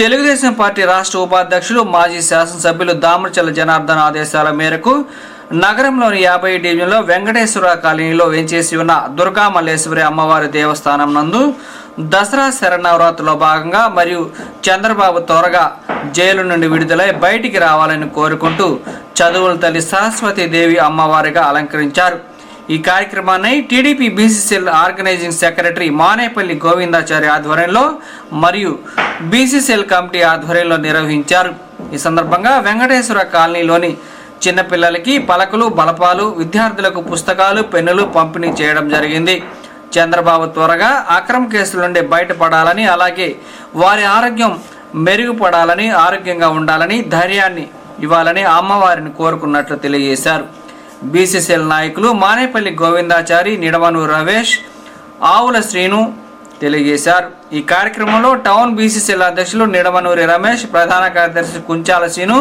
Telugu Desam party రాష్ట్ర ఉపాధ్యక్షులు మాజీ శాసనసభ్యులు దామరచల జనార్దన్ ఆదేశాల మేరకు నగరంలోని యాభై డివిజన్లో వెంకటేశ్వర కాలనీలో వేంచేసి ఉన్న దుర్గా మల్లేశ్వరి అమ్మవారి దేవస్థానం నందు దసరా శరణవరాత్రిలో భాగంగా మరియు చంద్రబాబు త్వరగా జైలు నుండి విడుదలై బయటికి రావాలని కోరుకుంటూ చదువుల తల్లి సరస్వతీదేవి అమ్మవారిగా అలంకరించారు. ఈ కార్యక్రమాన్ని TDP BCCL organising secretary Manepalli Govindachari ఆధ్వర్యంలో మరియు బీసీసీఎల్ కమిటీ ఆధ్వర్యంలో నిర్వహించారు. ఈ సందర్భంగా వెంకటేశ్వర కాలనీలోని చిన్నపిల్లలకి పలకలు బలపాలు విద్యార్థులకు పుస్తకాలు పెన్నులు పంపిణీ చేయడం జరిగింది. చంద్రబాబు త్వరగా అక్రమ కేసుల నుండి బయటపడాలని అలాగే వారి ఆరోగ్యం మెరుగుపడాలని ఆరోగ్యంగా ఉండాలని ధైర్యాన్ని ఇవ్వాలని అమ్మవారిని కోరుకున్నట్లు తెలియజేశారు. బీసీసీఎల్ నాయకులు మానేపల్లి గోవిందాచారి నిడవను రవేష్ ఆవుల శ్రీను తెలియజేశారు. ఈ కార్యక్రమంలో టౌన్ బీసీసీఎల్ అధ్యక్షులు నిడమనూరి రమేష్ ప్రధాన కార్యదర్శి కుంచాల శ్రీను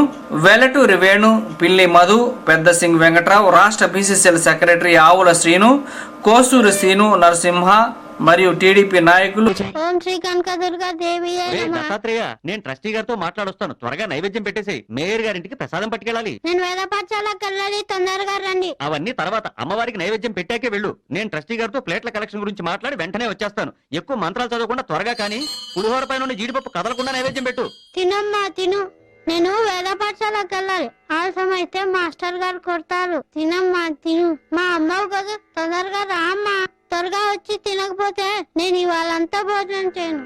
వెలటూరి వేణు పిల్లి మధు పెద్ద సింగ్ వెంకట్రావు రాష్ట్ర బీసీసీఎల్ సెక్రటరీ ఆవుల శ్రీను కోసూరి శ్రీను నరసింహ మరియు టీడీపీ నాయకులు ఓం శ్రీ కనకదుర్గా దేవి దత్తాత్రేయ నేను ట్రస్టీ గారితో మాట్లాడొస్తాను. త్వరగా నైవేద్యం పెట్టేసేయ్. మేయర్ గారింటికి ప్రసాదం పట్టుకెళ్ళాలి. నేను వేద పాఠశాలకు వెళ్ళాలి తొందరగా రండి. అవన్నీ తర్వాత అమ్మవారికి నైవేద్యం పెట్టాకే వెళ్ళు. నేను ట్రస్టీ గారితో ప్లేట్ల కలెక్షన్ గురించి మాట్లాడి వెంటనే వచ్చేస్తాను. ఎక్కువ మంత్రాలు చదవకుండా త్వరగా కానీ పులిహోర పైన జీడిపప్పు కదలకుండా నైవేద్యం పెట్టు. తినమ్మా తిను. నేను వేద పాఠశాలకు వెళ్ళాలి ఆలస్యం అయితే మాస్టర్ గారు కొడతారు. తినమ్మా తిను. మా అమ్మవు కదా తొందరగా రా అమ్మా త్వరగా వచ్చి తినకపోతే నేను ఇవాళంతా భోజనం చేయను.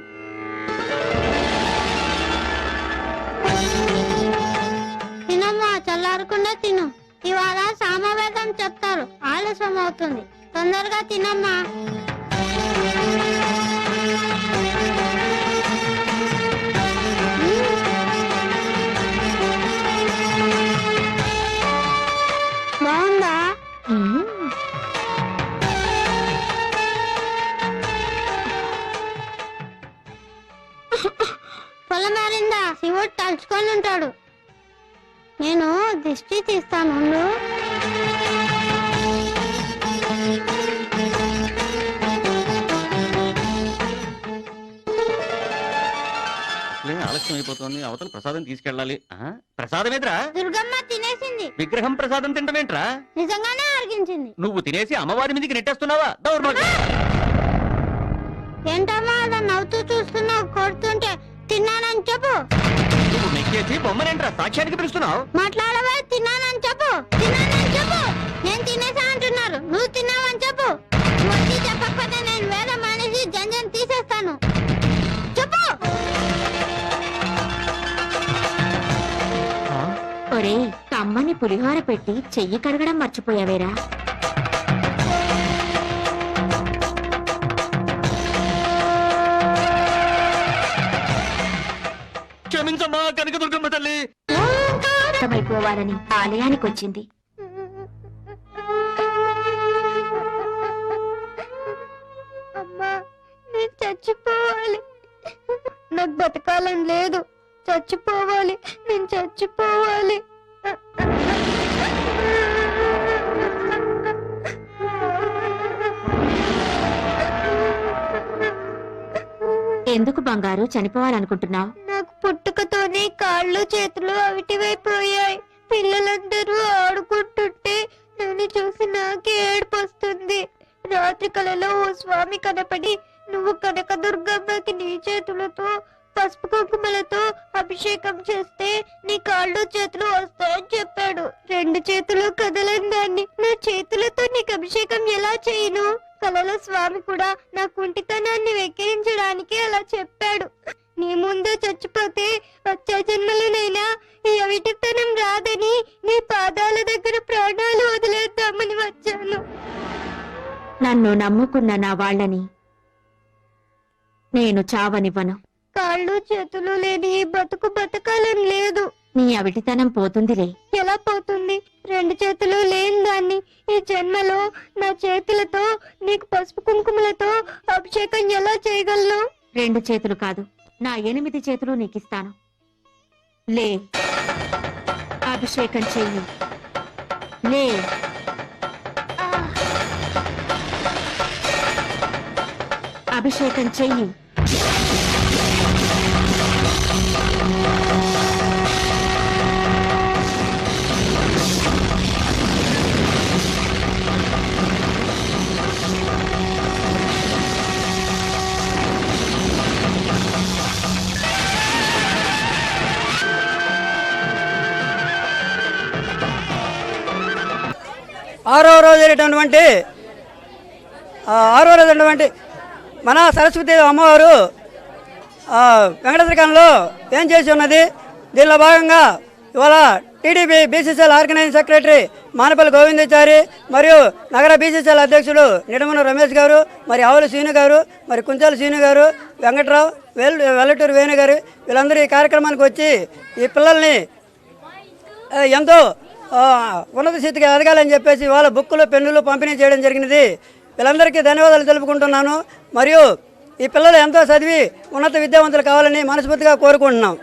తినమ్మా చల్లారకుండా తిను. ఇవాళ సామవేదం చెప్తారు. ఆలస్యం అవుతుంది తొందరగా తినమ్మా. మారిందా శివుడు తలుచుకొని ఉంటాడు. నేను దిష్టి తీస్తాను ఆలస్యం అయిపోతుంది. అవతల ప్రసాదం తీసుకెళ్ళాలి. ఆ? ప్రసాదం ఎదురా దుర్గమ్మ తినేసింది. విగ్రహం ప్రసాదం తింటమేంట్రా? నిజంగానే అరిగించింది నువ్వు తినేసి అమ్మవారి మీదకి నెట్టేస్తున్నావా? దౌర్భాగ్యం ఏంటమ్మా అలా నవ్వుతూ చూస్తున్నావు కొడుతుంటే తిన్నానని చెప్పు. నువ్వు నెక్కేసి బొమ్మనేంట్రా సాక్ష్యానికి పిలుస్తున్నావు? మాట్లాడవే? తిన్నానని చెప్పు. తిన్నానని చెప్పు. నేను తినేసా అంటున్నారు. నువ్వు తిన్నావని చెప్పు. నువ్వు వచ్చి చెప్పకపోతే నేను వేద మానేసి జంజం తీసేస్తాను. చెప్పు. ఒరే కమ్మని పులిహోర పెట్టి చెయ్యి కడగడం మర్చిపోయావేరా? క్షమించమ్మా కనకదుర్గమ్మ తల్లి. అయిపోవాలని ఆలయానికి వచ్చింది. అమ్మా నేను చచ్చిపోవాలి. నాకు బతకాలని లేదు. చచ్చిపోవాలి నేను చచ్చిపోవాలి. ఎందుకు బంగారు చనిపోవాలనుకుంటున్నావు? నాకు పుట్టుకతోనే కాళ్ళు చేతులు అవిటివైపోయాయి. పిల్లలందరూ ఆడుకుంటుంటే నన్ను చూసి నాకే ఏడుపొస్తుంది. రాత్రి కలలో ఓ స్వామి కనపడి నువ్వు కనకదుర్గమ్మకి నీ చేతులతో పసుపు కుంకుమలతో అభిషేకం చేస్తే నీ కాళ్ళు చేతులు వస్తాయని చెప్పాడు. రెండు చేతులు కదలని దాన్ని. నా చేతులతో నీకు అభిషేకం ఎలా చేయను? కలలో స్వామి కూడా నా కుంటితనాన్ని వెక్కిరించడానికి అలా చెప్పాడు. నీ ముందు చచ్చిపోతే వచ్చే జన్మలోనైనా ఈ అవిటితనం రాదని నీ పాదాల దగ్గర ప్రాణాలు వదిలేద్దామని వచ్చాను. నన్ను నమ్ముకున్న నా వాళ్ళని నేను చావనివ్వను. కాళ్ళు చేతులు లేని ఈ బతుకు బతకాలని లేదు. నీ అవిటితనం పోతుందిలే. ఎలా పోతుంది? రెండు చేతులు లేని దాన్ని ఈ జన్మలో నా చేతులతో నీకు పసుపు కుంకుమలతో అభిషేకం ఎలా చేయగలను? రెండు చేతులు కాదు నా ఎనిమిది చేతులు నీకిస్తాను. లే. అభిషేకం చెయ్యి. లే. అభిషేకం చెయ్యి. ఆరో రోజు అయినటువంటి ఆరో రోజు అయినటువంటి మన సరస్వతి అమ్మవారు ఆ, ఏం చేసి ఉన్నది? దీనిలో భాగంగా ఇవాళ TDP BCCL organising secretary Manapalli Govindachari మరియు నగర బీసీసీఎల్ అధ్యక్షుడు నిడమన రమేష్ గారు మరి ఆవుల శ్రీను గారు మరి కుంచాల శ్రీను గారు వెంకట్రావు వెల్ వెల్లటూరు వేణు గారు వీళ్ళందరూ ఈ కార్యక్రమానికి వచ్చి ఈ పిల్లల్ని ఎంతో ఉన్నత స్థితికి ఎదగాలని చెప్పేసి వాళ్ళ బుక్కులు పెన్నులు పంపిణీ చేయడం జరిగినది. వీళ్ళందరికీ ధన్యవాదాలు తెలుపుకుంటున్నాను. మరియు ఈ పిల్లలు ఎంతో చదివి ఉన్నత విద్యావంతులు కావాలని మనస్ఫూర్తిగా కోరుకుంటున్నాం.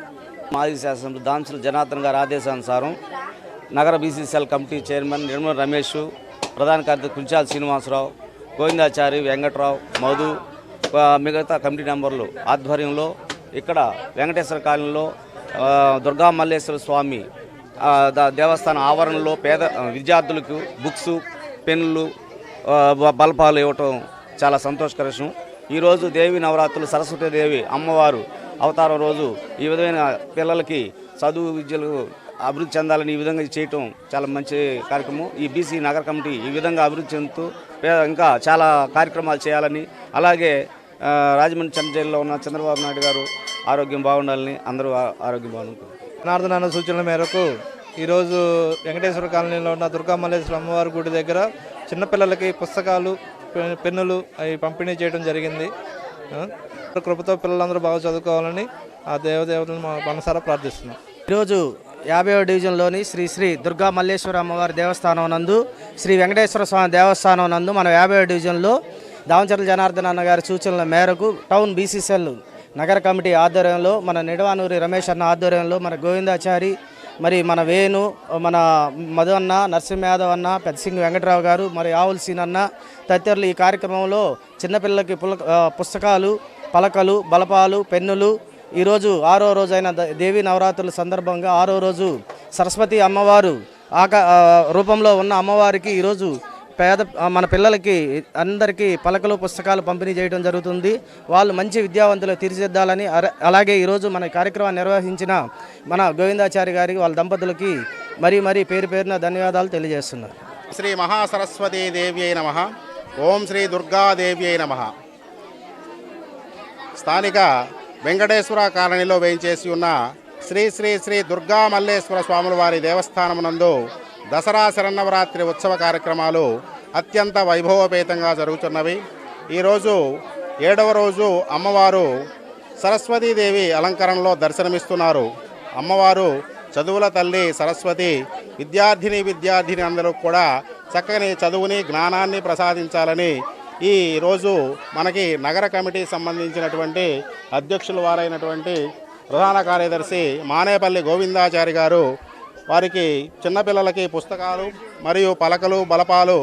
మాజీ శాసనసభ్యులు దాంసుల జనార్దన్ గారి ఆదేశానుసారం నగర BCCL committee chairman Nirmala Ramesh ప్రధాన కార్యదర్శి కుంచాల శ్రీనివాసరావు గోవిందాచారి వెంకట్రావు మధు మిగతా కమిటీ మెంబర్లు ఆధ్వర్యంలో ఇక్కడ వెంకటేశ్వర కాలనీలో దుర్గా మల్లేశ్వర స్వామి దేవస్థాన ఆవరణలో పేద విద్యార్థులకు బుక్స్ పెన్నులు బల్పాలు ఇవ్వటం చాలా సంతోషకర విషయం ఈరోజు దేవి నవరాత్రులు సరస్వతీదేవి అమ్మవారు అవతారం రోజు ఈ విధమైన పిల్లలకి చదువు విద్యలు అభివృద్ధి చెందాలని ఈ విధంగా చేయటం చాలా మంచి కార్యక్రమం. ఈ బీసీ నగర కమిటీ ఈ విధంగా అభివృద్ధి చెందుతూ ఇంకా చాలా కార్యక్రమాలు చేయాలని అలాగే రాజమండ్రి చంద్ర జైల్లో ఉన్న చంద్రబాబు నాయుడు గారు ఆరోగ్యం బాగుండాలని అందరూ ఆరోగ్యం బాగుంటుంది జనార్దన సూచనల మేరకు ఈరోజు వెంకటేశ్వర కాలనీలో ఉన్న దుర్గా మల్లేశ్వర అమ్మవారి గుడి దగ్గర చిన్నపిల్లలకి పుస్తకాలు పెన్నులు అవి పంపిణీ చేయడం జరిగింది. కృపతో పిల్లలందరూ బాగా చదువుకోవాలని ఆ దేవదేవతలను మా మనసారా ప్రార్థిస్తున్నాం. ఈరోజు యాభైవ డివిజన్లోని శ్రీ శ్రీ దుర్గా మల్లేశ్వర అమ్మవారి దేవస్థానం నందు శ్రీ వెంకటేశ్వర స్వామి దేవస్థానం నందు మన యాభైవ డివిజన్లో దామచర్ల జనార్దన్ అన్న గారి సూచనల మేరకు టౌన్ బీసీసీఎల్ నగర కమిటీ ఆధ్వర్యంలో మన నిడవానూరి రమేష్ అన్న ఆధ్వర్యంలో మన గోవిందాచారి మరి మన వేణు మన మధు అన్న నరసింహ యాదవ్ అన్న పెద్దసింగి వెంకటరావు గారు మరి ఆవుల సీన్ అన్న తదితరులు ఈ కార్యక్రమంలో చిన్నపిల్లలకి పుస్తకాలు పలకలు బలపాలు పెన్నులు ఈరోజు ఆరో రోజైన ద- దేవీ నవరాత్రుల సందర్భంగా ఆరో రోజు సరస్వతి అమ్మవారు ఆక రూపంలో ఉన్న అమ్మవారికి ఈరోజు పేద మన పిల్లలకి అందరికీ పలకలు పుస్తకాలు పంపిణీ చేయడం జరుగుతుంది. వాళ్ళు మంచి విద్యావంతులు తీర్చిదిద్దాలని అలాగే ఈరోజు మన కార్యక్రమాన్ని నిర్వహించిన మన గోవిందాచారి గారికి వాళ్ళ దంపతులకి మరీ మరీ పేరు పేరున ధన్యవాదాలు తెలియజేస్తున్నారు. శ్రీ మహాసరస్వతీ దేవి అయిన నమ. ఓం శ్రీ దుర్గాదేవ్యై నమ. స్థానిక వెంకటేశ్వర కాలనీలో వేయించేసి ఉన్న శ్రీ శ్రీ శ్రీ దుర్గా మల్లేశ్వర స్వాముల వారి దేవస్థానమునందు దసరా శరన్నవరాత్రి ఉత్సవ కార్యక్రమాలు అత్యంత వైభవపేతంగా జరుగుతున్నవి. ఈరోజు ఏడవ రోజు అమ్మవారు సరస్వతీదేవి అలంకరణలో దర్శనమిస్తున్నారు. అమ్మవారు చదువుల తల్లి సరస్వతి విద్యార్థిని విద్యార్థిని అందరూ కూడా చక్కని చదువుని జ్ఞానాన్ని ప్రసాదించాలని ఈ రోజు మనకి నగర కమిటీ సంబంధించినటువంటి అధ్యక్షులు వారైనటువంటి ప్రధాన కార్యదర్శి మానేపల్లి గోవిందాచారి గారు వారికి చిన్నపిల్లలకి పుస్తకాలు మరియు పలకలు బలపాలు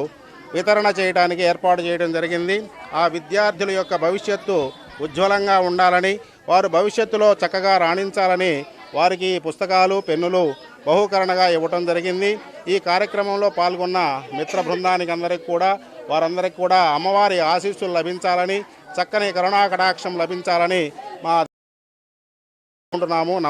వితరణ చేయడానికి ఏర్పాటు చేయడం జరిగింది. ఆ విద్యార్థుల యొక్క భవిష్యత్తు ఉజ్వలంగా ఉండాలని వారు భవిష్యత్తులో చక్కగా రాణించాలని వారికి పుస్తకాలు పెన్నులు బహుకరణగా ఇవ్వటం జరిగింది. ఈ కార్యక్రమంలో పాల్గొన్న మిత్ర బృందానికి అందరికి కూడా వారందరికీ కూడా అమ్మవారి ఆశీస్సులు లభించాలని చక్కని కరుణా కటాక్షం లభించాలని మా అనుకుంటున్నాము.